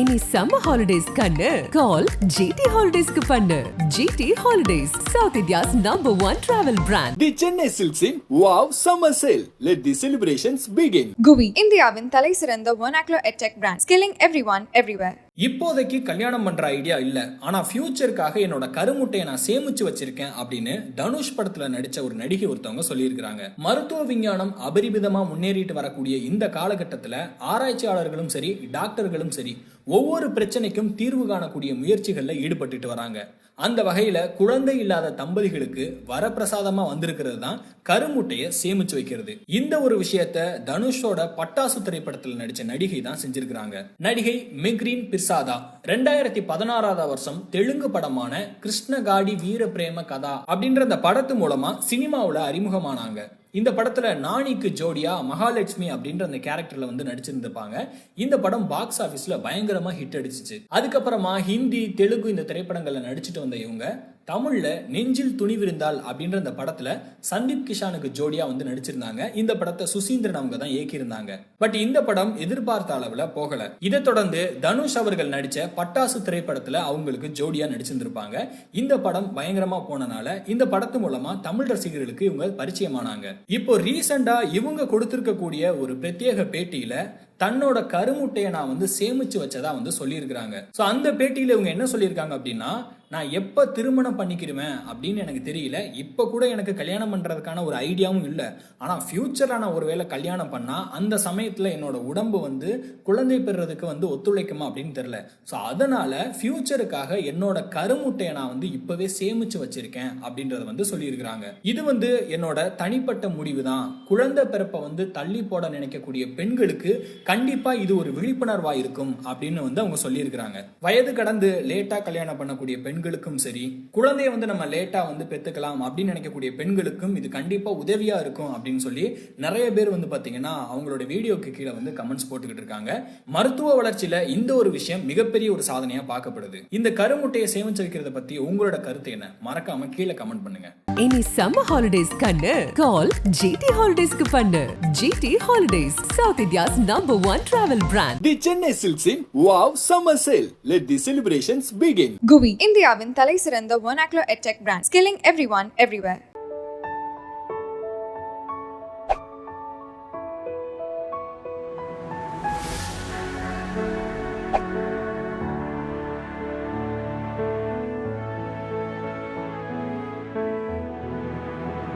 இனி summer holidays கண்ணு. கால் GT ஹாலிடேஸ்க்கு பண்ணு. GT holidays South India's number one travel brand The Chennai Silks in Wow Summer Sale. Let the celebrations begin. Guvi இந்தியாவின் தலை சிறந்த ஒனாக்லோ edtech brand skilling everyone everywhere இப்போதைக்கு கல்யாணம் பண்ற ஐடியா இல்ல. ஆனா ஃபியூச்சருக்காக என்னோட கருமுட்டையை நான் சேமிச்சு வச்சிருக்கேன் அப்படின்னு தனுஷ் படத்துல நடிச்ச ஒரு நடிகை ஒருத்தவங்க சொல்லியிருக்கிறாங்க. மருத்துவ விஞ்ஞானம் அபரிமிதமா முன்னேறிட்டு வரக்கூடிய இந்த காலகட்டத்துல ஆராய்ச்சியாளர்களும் சரி டாக்டர்களும் சரி ஒவ்வொரு பிரச்சனைக்கும் தீர்வு காணக்கூடிய முயற்சிகள்ல ஈடுபட்டுட்டு வராங்க. அந்த வகையில குழந்தை இல்லாத தம்பதிகளுக்கு வரப்பிரசாதமா வந்திருக்கிறது தான் கருமுட்டையை சேமிச்சு வைக்கிறது. இந்த ஒரு விஷயத்த தனுஷோட பட்டாசு திரைப்படத்தில் நடிச்ச நடிகை தான் செஞ்சிருக்கிறாங்க. நடிகை மெக்ரீன் பிர்சாதா ரெண்டாயிரத்தி பதினாறாவது வருஷம் தெலுங்கு படமான கிருஷ்ணகாடி வீர பிரேம கதா அப்படின்ற அந்த படத்து மூலமா சினிமாவில் அறிமுகமானாங்க. இந்த படத்துல நாணிக்கு ஜோடியா மகாலட்சுமி அப்படின்ற அந்த கேரக்டர்ல வந்து நடிச்சிருந்திருப்பாங்க. இந்த படம் பாக்ஸ் ஆபீஸ்ல பயங்கரமா ஹிட் அடிச்சிச்சு. அதுக்கப்புறமா ஹிந்தி தெலுங்கு இந்த திரைப்படங்கள்ல நடிச்சிட்டு வந்த இவங்க தமிழில் நெஞ்சில் துணிவிருந்தால் அப்படின்ற அந்த படத்தில் சந்தீப் கிஷானுக்கு ஜோடியாக வந்து நடிச்சிருந்தாங்க. இந்த படத்தை சுசீந்திரன் அவங்க தான் இயக்கியிருந்தாங்க. பட் இந்த படம் எதிர்பார்த்த அளவில் போகல. இதை தொடர்ந்து தனுஷ் அவர்கள் நடித்த பட்டாசு திரைப்படத்தில் அவங்களுக்கு ஜோடியாக நடிச்சிருந்திருப்பாங்க. இந்த படம் பயங்கரமாக போனனால இந்த படத்து மூலமாக தமிழ் ரசிகர்களுக்கு இவங்க பரிச்சயமானாங்க. இப்போ ரீசெண்டா இவங்க கொடுத்திருக்கக்கூடிய ஒரு பிரத்யேக பேட்டியில் தன்னோட கருமுட்டையை நான் வந்து சேமிச்சு வச்சதா வந்து சொல்லியிருக்கிறாங்க. ஸோ அந்த பேட்டியில் இவங்க என்ன சொல்லியிருக்காங்க அப்படின்னா நான் எப்போ திருமணம் பண்ணிக்கிடுவேன் அப்படின்னு எனக்கு தெரியல. இப்போ கூட எனக்கு கல்யாணம் பண்ணுறதுக்கான ஒரு ஐடியாவும் இல்லை. ஆனால் ஃப்யூச்சரில் நான் ஒருவேளை கல்யாணம் பண்ணால் அந்த சமயத்தில் என்னோட உடம்பு வந்து குழந்தை பெறுறதுக்கு வந்து ஒத்துழைக்குமா அப்படின்னு தெரில ஸோ அதனால் ஃப்யூச்சருக்காக என்னோட கருமுட்டையை நான் வந்து இப்போவே சேமித்து வச்சுருக்கேன் அப்படின்றத வந்து சொல்லியிருக்கிறாங்க. இது வந்து என்னோட தனிப்பட்ட முடிவு தான் குழந்தை பிறப்பை வந்து தள்ளி போட நினைக்கக்கூடிய பெண்களுக்கு கண்டிப்பாக இது ஒரு விழிப்புணர்வாக இருக்கும் அப்படின்னு வந்து அவங்க சொல்லியிருக்கிறாங்க. வயது கடந்து லேட்டாக கல்யாணம் பண்ணக்கூடிய பெண் பெண்களுக்கும் சரி குழந்தைய வந்து நம்ம லேட்டா வந்து பெத்துக்கலாம் அப்படின்னு நினைக்கக்கூடிய பெண்களுக்கும் இது கண்டிப்பா உதவியா இருக்கும் அப்படின்னு சொல்லி நிறைய பேர் வந்து பாத்தீங்கன்னா அவங்களோட வீடியோக்கு கீழே வந்து கமெண்ட்ஸ் போட்டுக்கிட்டு இருக்காங்க. மருத்துவ வளர்ச்சியில இந்த ஒரு விஷயம் மிகப்பெரிய ஒரு சாதனையா பார்க்கப்படுது. இந்த கருமுட்டையை சேமிச்சு வைக்கிறத பத்தி உங்களோட கருத்து என்ன? மறக்காம கீழே கமெண்ட் பண்ணுங்க. இனி சம்மர் ஹாலிடேஸ் கண்ணு கால் ஜிடி ஹாலிடேஸ்க்கு பண்ணு GT holidays South India's number one travel brand The Chennai Silks in Wow Summer Sale. Let the celebrations begin. Guvi இந்தியாவின் தலை சிறந்த ஒனாக்லோ edtech brand skilling everyone everywhere